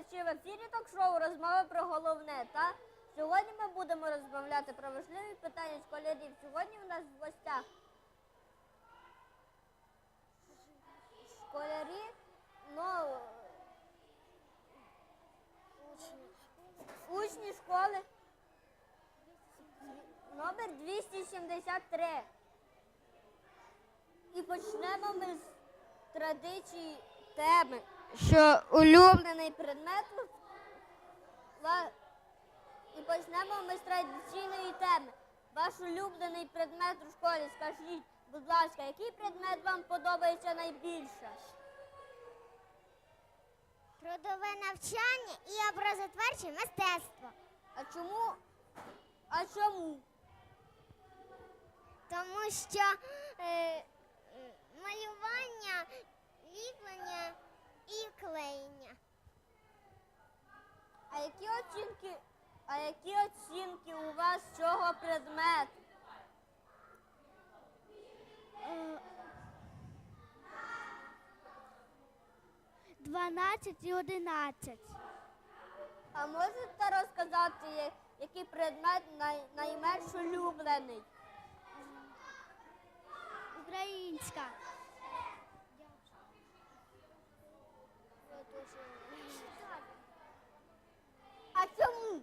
глядачі в ефірі ток-шоу розмови про головне. Та сьогодні ми будемо розмовляти про важливі питання школярів. Сьогодні у нас в гостях школярі, ну учні школи номер 273. І почнемо ми з традиції теми, що улюблений предмет. І почнемо ми з традиційної теми. Ваш улюблений предмет у школі. Скажіть, будь ласка, який предмет вам подобається найбільше? Трудове навчання і образотворче мистецтво. А чому? А чому? Тому що е, м, малювання, ліплення і клеєння. А які оцінки, а які оцінки у вас з цього предмету? Дванадцять і одинадцять. А можете розказати, який предмет най, найменш улюблений? Українська. А чому?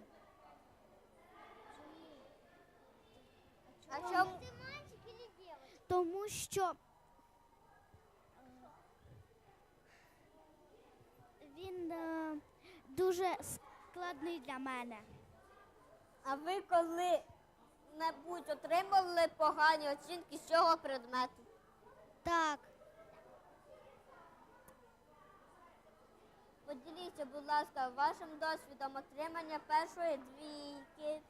А чому? Тому що він е, дуже складний для мене. А ви коли-небудь отримали погані оцінки з цього предмету? Так. Поділіться, будь ласка, вашим досвідом отримання першої двійки.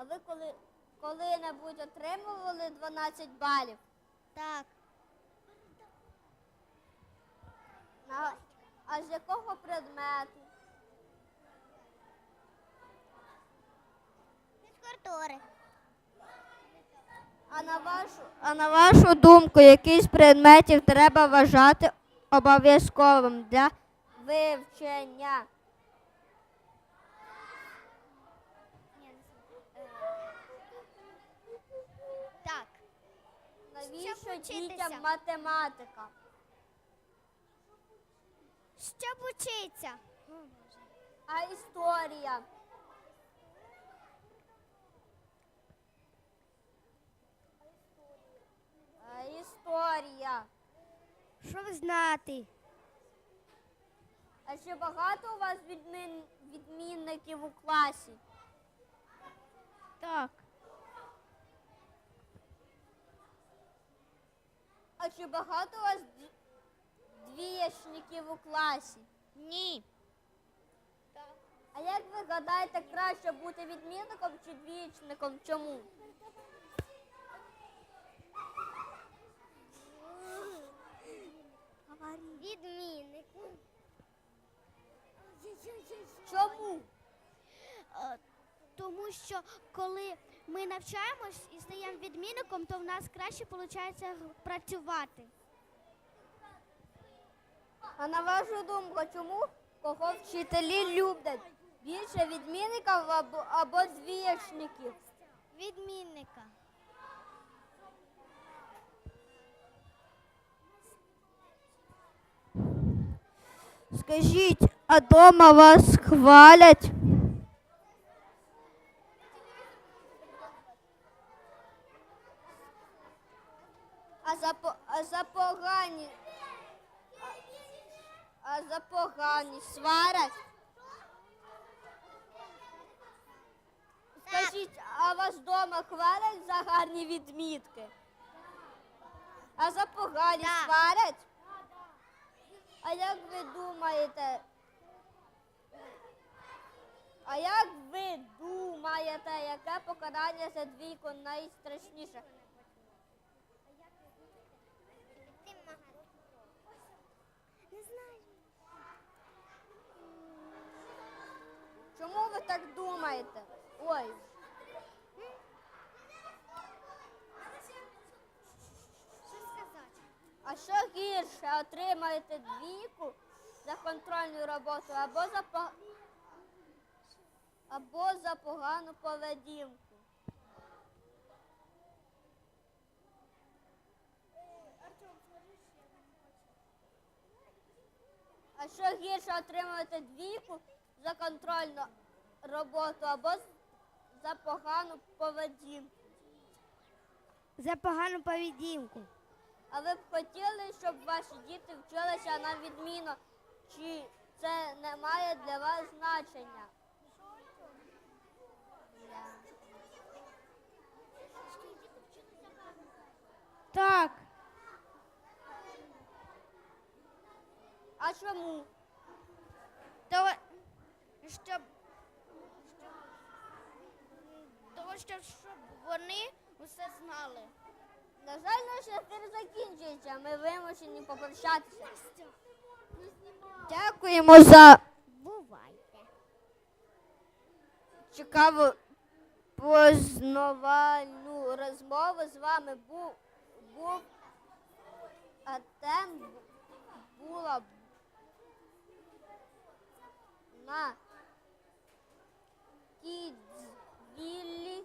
А ви коли, коли-небудь отримували 12 балів? Так. А, а з якого предмету? Фізкультури. А на вашу, а на вашу думку, який з предметів треба вважати обов'язковим для вивчення? Навіщо дітям математика? Щоб учиться. А історія? А історія. Щоб знати. А ще багато у вас відмін, відмінників у класі? Так. А чи багато у вас д- двієчників у класі? Ні. А як ви гадаєте, краще бути відмінником чи двієчником? Чому? Відмінник. Чому? Тому що коли ми навчаємось і стаємо відмінником, то в нас краще виходить працювати. А на вашу думку, чому кого вчителі люблять? Більше відмінників або, або двієчників? Відмінника. Скажіть, а дома вас хвалять? А за, а за погані, а, а за погані сварять? Скажіть, а вас вдома хвалять за гарні відмітки? А за погані Так. сварять? А як ви думаєте? А як ви думаєте, яке покарання за двійку найстрашніше? знаєте. Ой. А що гірше, отримаєте двійку за контрольну роботу або за по... або за погану поведінку. А що гірше отримаєте двійку за контрольну роботу або за погану поведінку? За погану поведінку. А ви б хотіли, щоб ваші діти вчилися на відміну? Чи це не має для вас значення? Так. А чому? Того, щоб, того, щоб, вони усе знали. На жаль, наш ефір закінчується. Ми вимушені попрощатися. Дякуємо за Бувайте. цікаву познавальну розмову. З вами був, був Атем була на Кідзвіллі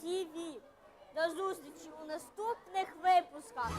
ТІВІ. До зустрічі у наступних випусках.